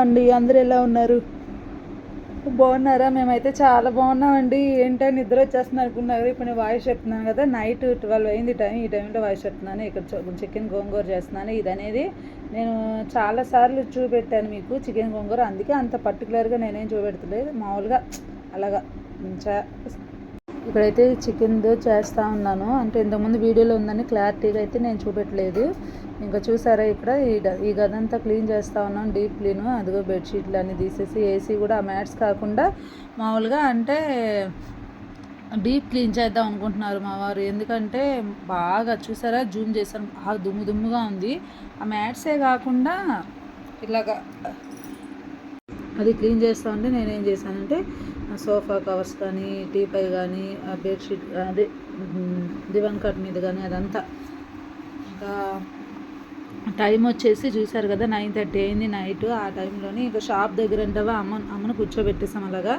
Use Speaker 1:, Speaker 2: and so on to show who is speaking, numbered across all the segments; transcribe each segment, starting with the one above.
Speaker 1: అండి అందరు ఎలా ఉన్నారు? బాగున్నారా? మేమైతే చాలా బాగున్నామండి. ఏంటో నిద్ర వచ్చేస్తుంది అనుకున్నారు. ఇప్పుడు నేను వాయిస్ చెప్తున్నాను కదా నైట్ ట్వెల్వ్ అయింది టైం ఈ టైంలో వాయిస్ చెప్తున్నాను. ఇక్కడ చికెన్ గోంగూర చేస్తున్నాను. ఇది అనేది నేను చాలా సార్లు చూపెట్టాను మీకు చికెన్ గోంగూర. అందుకే అంత పర్టికులర్గా నేనేం చూపెడతలేదు. మామూలుగా అలాగా ఇక్కడైతే చికెన్ చేస్తూ ఉన్నాను. అంటే ఇంతకుముందు వీడియోలో ఉందని క్లారిటీగా అయితే నేను చూపెట్టలేదు. ఇంకా చూసారా ఇక్కడ? ఈ డ- ఈ గదంతా క్లీన్ చేస్తూ ఉన్నాను డీప్ క్లీన్. అదిగో బెడ్షీట్లు అన్నీ తీసేసి ఏసీ కూడా ఆ మ్యాట్స్ కాకుండా మామూలుగా అంటే డీప్ క్లీన్ చేద్దాం అనుకుంటున్నారు మా వారు. ఎందుకంటే బాగా చూసారా? జూమ్ చేశాను. బాగా దుమ్ము దుమ్ముగా ఉంది. ఆ మ్యాట్సే కాకుండా ఇలాగా అది క్లీన్ చేస్తా ఉంటే నేనేం చేశానంటే సోఫా కవర్స్ కానీ టీపై కానీ ఆ బెడ్షీట్ అదే దివాన్ కట్ మీద కానీ అదంతా. ఇంకా టైం వచ్చేసి చూశారు కదా నైన్ థర్టీ అయింది నైట్ ఆ టైంలోని ఇంకా షాప్ దగ్గర అంటావా అమ్మ అమ్మను కూర్చోబెట్టేసాం అలాగా.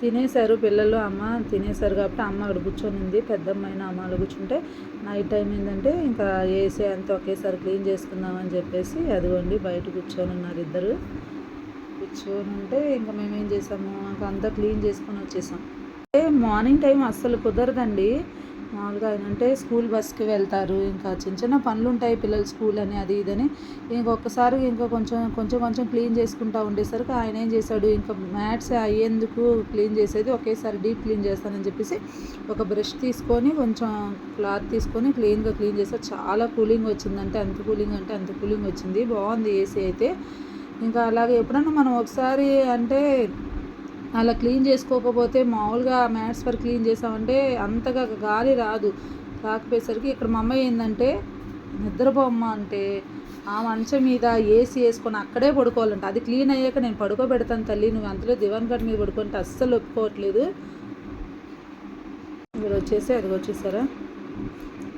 Speaker 1: తినేశారు పిల్లలు అమ్మ తినేశారు కాబట్టి అమ్మ అక్కడ కూర్చొని ఉంది పెద్దమ్మాయిన అమ్మ అలా కూర్చుంటే నైట్ టైం ఏంటంటే ఇంకా ఏసీ అంతా ఒకేసారి క్లీన్ చేసుకుందామని చెప్పేసి అదిగోండి బయట కూర్చొని ఉన్నారు ఇద్దరు. చేయొచ్చు అని అంటే ఇంకా మేము ఏం చేసాము అంతా క్లీన్ చేసుకొని వచ్చేసాం. అంటే మార్నింగ్ టైం అస్సలు కుదరదండి. మామూలుగా ఏంటంటే స్కూల్ బస్కి వెళ్తారు. ఇంకా చిన్న చిన్న పనులు ఉంటాయి పిల్లలు స్కూల్ అని అది ఇదని. ఇంకొకసారి ఇంకా కొంచెం కొంచెం కొంచెం క్లీన్ చేసుకుంటా ఉండేసరికి ఆయన ఏం చేశాడు? ఇంకా మ్యాట్స్ అయ్యేందుకు క్లీన్ చేసేది ఒకేసారి డీప్ క్లీన్ చేస్తానని చెప్పేసి ఒక బ్రష్ తీసుకొని కొంచెం క్లాత్ తీసుకొని క్లీన్గా క్లీన్ చేస్తారు చాలా కూలింగ్ వచ్చిందంటే అంత కూలింగ్ అంటే అంత కూలింగ్ వచ్చింది. బాగుంది ఏసీ అయితే. ఇంకా అలాగే ఎప్పుడన్నా మనం ఒకసారి అంటే అలా క్లీన్ చేసుకోకపోతే మామూలుగా మ్యాట్స్ వరకు క్లీన్ చేసామంటే అంతగా గాలి రాదు. రాకపోయేసరికి ఇక్కడ మా అమ్మాయి ఏంటంటే నిద్రపోమ్మ అంటే ఆ మంచం మీద ఏసీ వేసుకొని అక్కడే పడుకోవాలంట. అది క్లీన్ అయ్యాక నేను పడుకోబెడతాను తల్లి నువ్వు అంతలో దివాన్ గడ్ మీద పడుకుంటే అస్సలు ఒప్పుకోవట్లేదు. మీరు వచ్చేసి అది వచ్చేసారా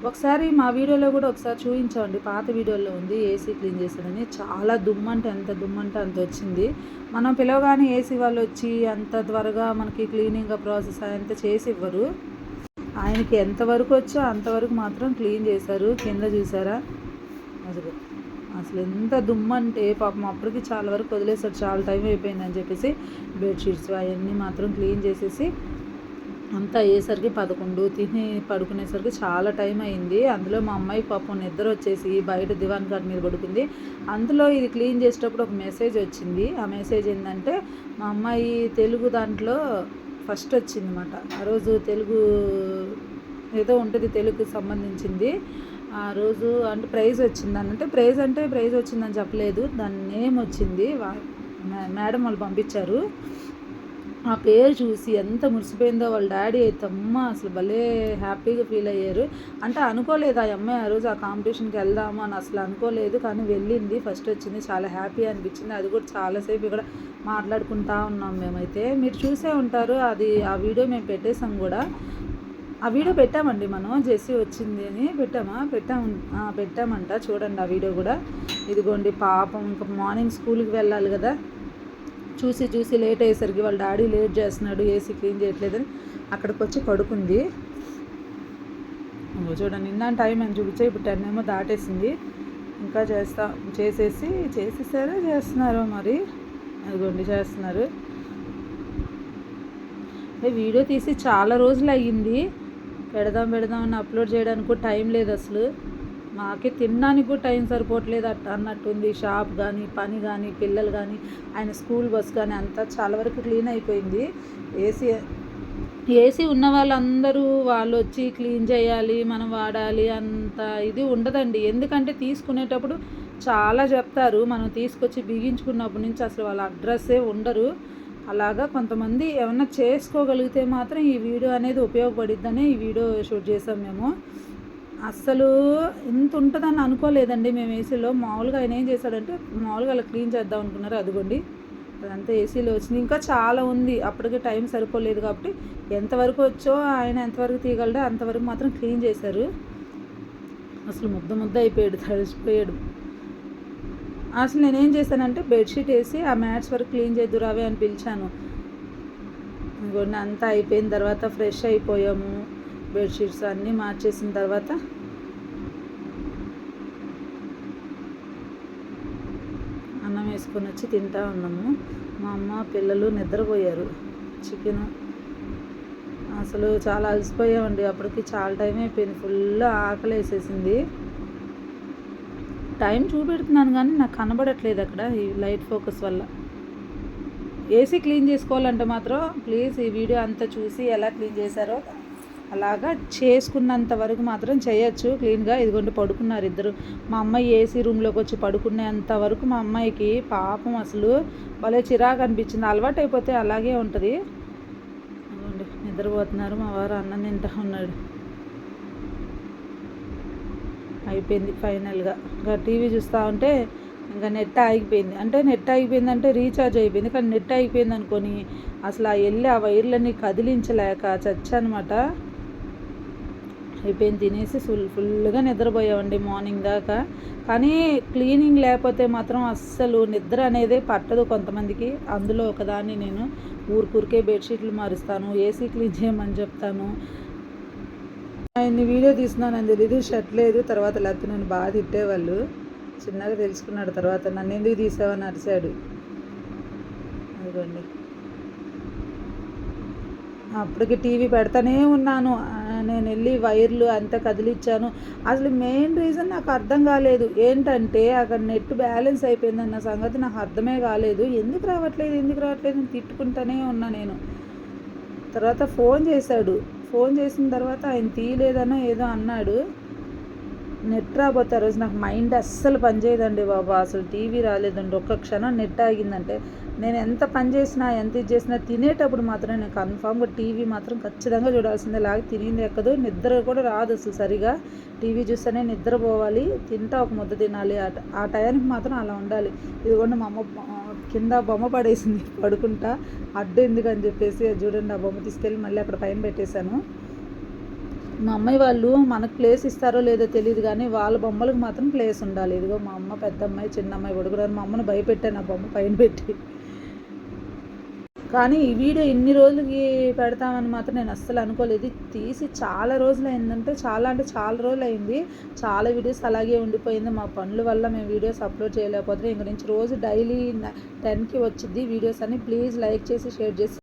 Speaker 1: ఒకసారి మా వీడియోలో కూడా ఒకసారి చూపించండి పాత వీడియోలో ఉంది ఏసీ క్లీన్ చేశాడని. చాలా దుమ్మంటే ఎంత దుమ్ము అంటే అంత వచ్చింది. మనం పిలవగానే ఏసీ వాళ్ళు వచ్చి అంత త్వరగా మనకి క్లీనింగ్ ప్రాసెస్ అంత చేసి ఇవ్వరు. ఆయనకి ఎంతవరకు వచ్చో అంతవరకు మాత్రం క్లీన్ చేశారు. కింద చూసారా? అదిగో అసలు ఎంత దుమ్ము అంటే పాపం అప్పటికి చాలా వరకు వదిలేసారు చాలా టైం అయిపోయిందని చెప్పేసి బెడ్షీట్స్ అవన్నీ మాత్రం క్లీన్ చేసేసి అంతా అయ్యేసరికి పదకొండు తిని పడుకునేసరికి చాలా టైం అయింది. అందులో మా అమ్మాయి పాపం నిద్ర వచ్చేసి బయట దివాన్ గారి మీద పడుకుంది. అందులో ఇది క్లీన్ చేసేటప్పుడు ఒక మెసేజ్ వచ్చింది. ఆ మెసేజ్ ఏంటంటే మా అమ్మాయి తెలుగు దాంట్లో ఫస్ట్ వచ్చింది అనమాట ఆ రోజు తెలుగు ఏదో ఉంటుంది తెలుగుకి సంబంధించింది. ఆ రోజు అంటే ప్రైజ్ వచ్చింది అంటే ప్రైజ్ అంటే ప్రైజ్ వచ్చిందని చెప్పలేదు. దాని నేమ్ వచ్చింది. మేడం వాళ్ళు పంపించారు. ఆ పేరు చూసి ఎంత మురిసిపోయిందో వాళ్ళ డాడీ అయితే అమ్మ అసలు భలే హ్యాపీగా ఫీల్ అయ్యారు. అంటే అనుకోలేదు ఆ అమ్మాయి ఆ రోజు ఆ కాంపిటీషన్కి వెళ్దాము అని అసలు అనుకోలేదు కానీ వెళ్ళింది. ఫస్ట్ వచ్చింది చాలా హ్యాపీ అనిపించింది. అది కూడా చాలాసేపు ఇక్కడ మాట్లాడుకుంటా ఉన్నాం మేమైతే. మీరు చూసే ఉంటారు అది ఆ వీడియో మేము పెట్టేసాం కూడా. ఆ వీడియో పెట్టామండి మనం జెస్సీ వచ్చింది అని పెట్టామా? పెట్టాము పెట్టామంట చూడండి ఆ వీడియో కూడా. ఇదిగోండి పాపం ఇంకా మార్నింగ్ స్కూల్కి వెళ్ళాలి కదా. చూసి చూసి లేట్ అయ్యేసరికి వాళ్ళ డాడీ లేట్ చేస్తున్నాడు ఏసీ క్లీన్ చేయట్లేదని అక్కడికి వచ్చి పడుకుంది. ఇంకో చూడండి నిన్న టైం అని చూపించా ఇప్పుడు టెన్ ఏమో దాటేసింది. ఇంకా చేస్తా చేసేసి చేసేసారో చేస్తున్నారో మరి? అదిగోండి చేస్తున్నారు. అంటే వీడియో తీసి చాలా రోజులు అయ్యింది. పెడదాం పెడదాం అని అప్లోడ్ చేయడానికి కూడా టైం లేదు అసలు. మాకే తినడానికి కూడా టైం సరిపోవట్లేదు అట్ అన్నట్టుంది. షాప్ కానీ పని కానీ పిల్లలు కానీ ఆయన స్కూల్ బస్ కానీ అంతా చాలా వరకు క్లీన్ అయిపోయింది. ఏసీ ఏసీ ఉన్న వాళ్ళందరూ వాళ్ళు వచ్చి క్లీన్ చేయాలి మనం వాడాలి అంత ఇది ఉండదండి. ఎందుకంటే తీసుకునేటప్పుడు చాలా చెప్తారు. మనం తీసుకొచ్చి బిగించుకున్నప్పటి నుంచి అసలు వాళ్ళ అడ్రస్సే ఉండరు. అలాగా కొంతమంది ఏమన్నా చేసుకోగలిగితే మాత్రం ఈ వీడియో అనేది ఉపయోగపడిద్దని ఈ వీడియో షూట్ చేసాం మేము. అస్సలు ఇంత ఉంటుందని అనుకోలేదండి. మేము ఏసీలో మామూలుగా ఆయన ఏం చేశాడంటే మామూలుగా అలా క్లీన్ చేద్దాం అనుకున్నారు. అదిగోండి. అదంతా ఏసీలో వచ్చింది. ఇంకా చాలా ఉంది. అప్పటికి టైం సరిపోలేదు కాబట్టి ఎంతవరకు వచ్చో ఆయన ఎంతవరకు తీయగలడో అంతవరకు మాత్రం క్లీన్ చేశారు. అసలు ముద్ద ముద్ద అయిపోయాడు తడిచిపోయాడు అసలు నేనేం చేశానంటే బెడ్షీట్ వేసి ఆ మ్యాట్స్ వరకు క్లీన్ చేద్దురావే అని పిలిచాను. ఇంకొన్ని అంతా అయిపోయిన తర్వాత ఫ్రెష్ అయిపోయాము. బెడ్షీట్స్ అన్నీ మార్చేసిన తర్వాత అన్నం వేసుకొని వచ్చి తింటా ఉన్నాము. మా అమ్మ పిల్లలు నిద్రపోయారు. చికెన్ అసలు చాలా అలసిపోయామండి. అప్పటికి చాలా టైం అయిపోయింది. ఫుల్ ఆకలి వేసేసింది. టైం చూపెడుతున్నాను కానీ నాకు కనబడట్లేదు అక్కడ ఈ లైట్ ఫోకస్ వల్ల. ఏసీ క్లీన్ చేసుకోవాలంటే మాత్రం ప్లీజ్ ఈ వీడియో అంతా చూసి ఎలా క్లీన్ చేశారో అలాగా చేసుకున్నంత వరకు మాత్రం చేయొచ్చు. క్లీన్గా ఇదిగోండి పడుకున్నారు ఇద్దరు. మా అమ్మాయి ఏసీ రూమ్లోకి వచ్చి పడుకునేంత వరకు మా అమ్మాయికి పాపం అసలు భలే చిరాకు అనిపించింది. అలవాటు అయిపోతే అలాగే ఉంటుంది. ఇదిగోండి నిద్రపోతున్నారు మా వారు. అన్నం తింటా ఉన్నాడు. అయిపోయింది ఫైనల్గా. ఇంకా టీవీ చూస్తూ ఉంటే ఇంకా నెట్ ఆగిపోయింది. అంటే నెట్ ఆగిపోయింది అంటే రీఛార్జ్ అయిపోయింది. కానీ నెట్ ఆగిపోయింది అనుకొని అసలు ఆ వెళ్ళి ఆ వైర్లన్నీ కదిలించలేక చచ్చనమాట. అయిపోయింది తినేసి ఫుల్ ఫుల్గా నిద్రపోయామండి మార్నింగ్ దాకా. కానీ క్లీనింగ్ లేకపోతే మాత్రం అస్సలు నిద్ర అనేది పట్టదు కొంతమందికి. అందులో ఒకదాన్ని నేను ఊరికూరికే బెడ్షీట్లు మారుస్తాను ఏసీ క్లీన్ చేయమని చెప్తాను. ఆయన్ని వీడియో తీసినానని తెలీదు షర్ట్ లేదు తర్వాత లేకపోతే నన్ను బాగా తిట్టేవాళ్ళు. చిన్నగా తెలుసుకున్నాడు తర్వాత నన్ను ఎందుకు తీసావని అరిచాడు. అదిగోండి. అప్పటికి టీవీ పెడతానే ఉన్నాను. నేను వెళ్ళి వైర్లు అంతా కదిలిచ్చాను. అసలు మెయిన్ రీజన్ నాకు అర్థం కాలేదు. ఏంటంటే అక్కడ నెట్ బ్యాలెన్స్ అయిపోయిందన్న సంగతి నాకు అర్థమే కాలేదు. ఎందుకు రావట్లేదు ఎందుకు రావట్లేదు అని తిట్టుకుంటూనే ఉన్నా నేను. తర్వాత ఫోన్ చేశాడు. ఫోన్ చేసిన తర్వాత ఆయన తీయలేదనో ఏదో అన్నాడు. నెట్ రాబోతే ఆ రోజు నాకు మైండ్ అస్సలు పనిచేయదండి బాబా. అసలు టీవీ రాలేదండి. ఒక్క క్షణం నెట్ ఆగిందంటే నేను ఎంత పని చేసినా ఎంత ఇది చేసినా తినేటప్పుడు మాత్రం నేను కన్ఫామ్గా టీవీ మాత్రం ఖచ్చితంగా చూడాల్సిందే. లాగా తినింది ఎక్కదు నిద్ర కూడా రాదు అసలు సరిగా. టీవీ చూస్తేనే నిద్రపోవాలి. తింటా ఒక ముద్ద తినాలి. ఆ ఆ టయానికి మాత్రం అలా ఉండాలి. ఇదిగోండి మా అమ్మ కింద బొమ్మ పడేసింది. పడుకుంటా. అడ్డు ఎందుకు అని చెప్పేసి అది చూడండి ఆ బొమ్మ తీసుకెళ్ళి మళ్ళీ అక్కడ పైన పెట్టేశాను. మా అమ్మాయి వాళ్ళు మనకు ప్లేస్ ఇస్తారో లేదో తెలియదు కానీ వాళ్ళ బొమ్మలకు మాత్రం ప్లేస్ ఉండాలి. ఇదిగో మా అమ్మ పెద్ద అమ్మాయి చిన్న అమ్మాయి పడుకున్నారు మా అమ్మను భయపెట్టాను. ఆ బొమ్మ పైన పెట్టి. కానీ ఈ వీడియో ఇన్ని రోజులకి పెడతామని మాత్రం నేను అస్సలు అనుకోలేదు. తీసి చాలా రోజులు అయిందంటే చాలా అంటే చాలా రోజులు అయింది చాలా వీడియోస్ అలాగే ఉండిపోయింది. మా పనుల వల్ల మేము వీడియోస్ అప్లోడ్ చేయలేకపోతే ఇంక నుంచి రోజు డైలీ టెన్కి వచ్చింది వీడియోస్ అని ప్లీజ్ లైక్ చేసి షేర్ చేసి